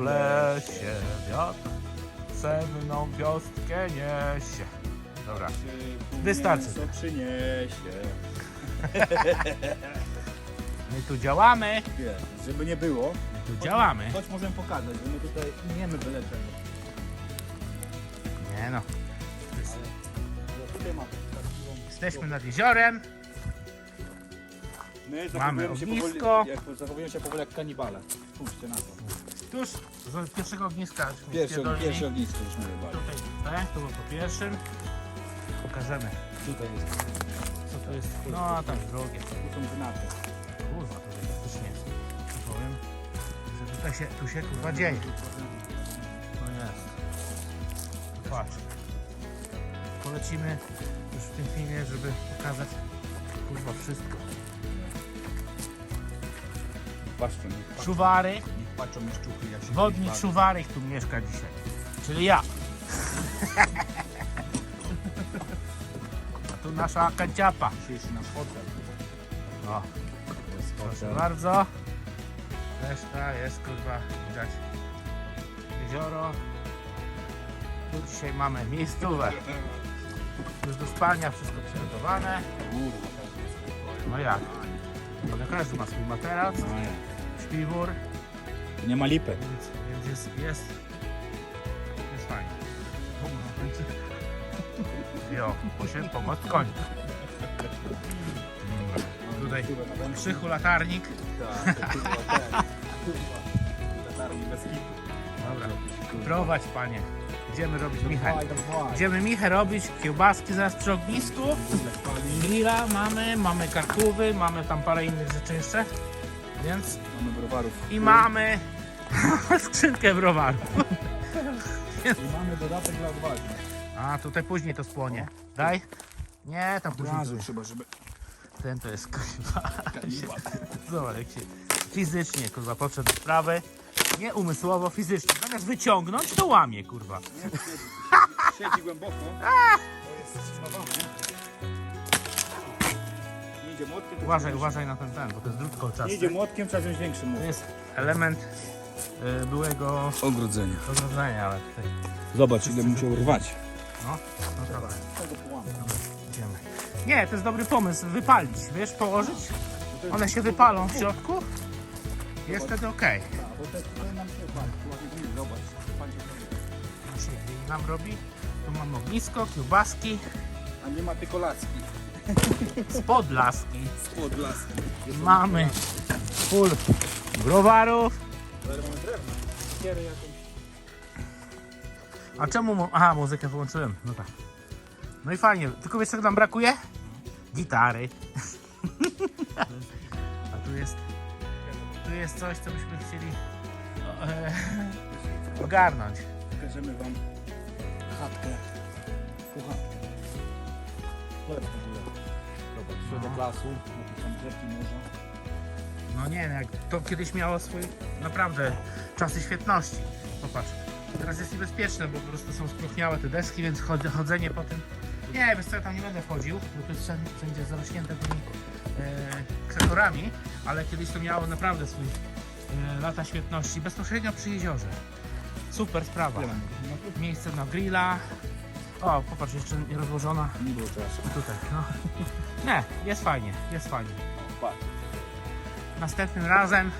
lesie, wiatr senną wiostkę niesie. Dobra, Wystarczy. Co przyniesie. my tu działamy, Wiesz, żeby nie było. my tu działamy. Choć możemy pokazać, że my tutaj nie byle czego. Nie no, tutaj taką- jesteśmy nad jeziorem, My Mamy zachowujemy się ognisko. powoli, jak, zachowujemy się powoli jak kanibale. Spójrzcie na to. Tuż z pierwszego ogniska. żeśmy Pierwsze, spierdolili. pierwsze ognisko już my jebali. Tutaj, tak, to było po pierwszym. Pokażemy, Tutaj jest. co tu jest. No, a tam drugie. Tu są gnate. Kurwa, tutaj faktycznie jest. Powiem, że tutaj się, tu się kurwa dzieje. To jest. Patrz. Polecimy już w tym filmie, żeby pokazać kurwa wszystko. Patrzą, Szuwary, patrzą mieszczuchy jak się wodnik bawi. Szuwarek tu mieszka dzisiaj. Czyli ja. A tu nasza kanciapa. Dzisiejszy nasz hotel. O, To jest proszę hotel. bardzo. Reszta jest kurwa widać jezioro. Tu dzisiaj mamy miejscówę. Już do spania wszystko przygotowane. Kurwa, jest. No jak? No każdy ma swój materac, No śpiwór, Nie ma lipy. więc, więc jest, jest, jest fajnie. Jo, musimy pomóc koń. Tutaj Krzychu latarnik. Dobra, prowadź panie. Idziemy robić Michał. Idziemy Michę robić kiełbaski zaraz przy ognisku. Grilla mamy, mamy karkówy, mamy tam parę innych rzeczy jeszcze. Więc Mamy browarów. i mamy skrzynkę browaru. I mamy dodatek dla odważnych. A tutaj później to spłonie. Daj. Nie, tam później. Razu trzeba, żeby Ten to jest kurwa. Zobacz jak się fizycznie kurwa podszedł do sprawy. Nie umysłowo, fizycznie. Zamiast wyciągnąć, to łamie kurwa. Siedzi głęboko. To jest spawane. Idzie młotkiem. to Uważaj, trzeba uważaj na ten ten, bo to jest drut wziąć- kolczasty. Nie idzie młotkiem, trzeba wziąć większy To młot. jest element y, byłego Ogrodzenia. ogrodzenia, ale tutaj. Zobacz, ile musiał rwać. No, no dobra, Tego połamy. idziemy. Nie, to jest dobry pomysł, wypalić, wiesz, położyć. One się wypalą w środku. Jest wtedy ok. Tak, bo te tutaj nam się pali. Ładnie zobacz. Pali się robi. Się grill nam robi. Tu mamy ognisko, kiełbaski, A nie ma tylko laski. Spod laski. Spod laski. Mamy full browarów. A czemu... Mu... Aha, muzykę wyłączyłem. No tak. No i fajnie. Tylko wiesz, co nam brakuje? Gitary. A tu jest... Tu jest coś, co byśmy chcieli e, ogarnąć. Pokażemy wam chatkę. Kuchatkę. Chleb w środek No. lasu. No nie, no jak to kiedyś miało swój naprawdę czasy świetności. Popatrz. Teraz jest niebezpieczne, bo po prostu są spróchniałe te deski, więc chod- chodzenie po tym... Nie, wiesz co, ja tam nie będę wchodził, bo to jest wszędzie, wszędzie zarośnięte tymi e, krzakorami, ale kiedyś to miało naprawdę swój e, lata świetności, bezpośrednio przy jeziorze. Super sprawa. Miejsce na grilla. O, popatrz, jeszcze nie rozłożona Nie było czasu. tutaj, no. Nie, jest fajnie, jest fajnie. Patrz. Następnym razem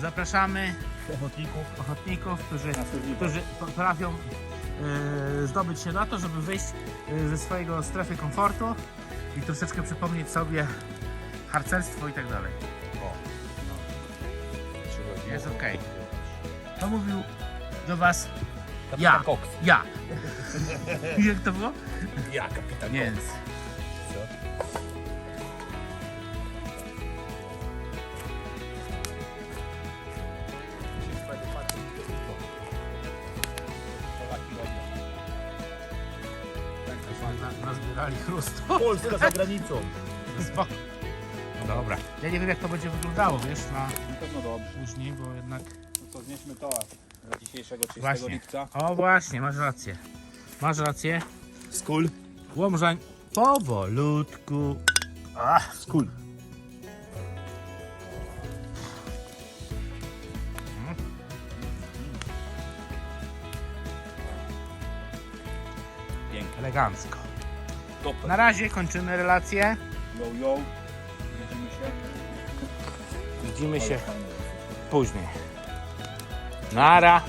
zapraszamy Ochotników. ochotników, którzy, Na survival. którzy potrafią e, zdobyć się na to, żeby wyjść e, ze swojego strefy komfortu i troszeczkę przypomnieć sobie harcerstwo i tak dalej. Jest okej. To mówił do Was ja. Koks. Ja. Jak to było? Ja, kapitan Więc na, nazbierali chrustu. Polska za granicą. No dobra. Ja nie wiem jak to będzie wyglądało, wiesz, na Na pewno dobrze. później, bo jednak... No to znieśmy toa dzisiejszego 30 właśnie. lipca. O właśnie, masz rację. Masz rację. Skul. Łomżań powolutku. Ach, skul. Elegancko. Super. Na razie kończymy relację. Yo, yo. Widzimy się. Widzimy się później. Nara!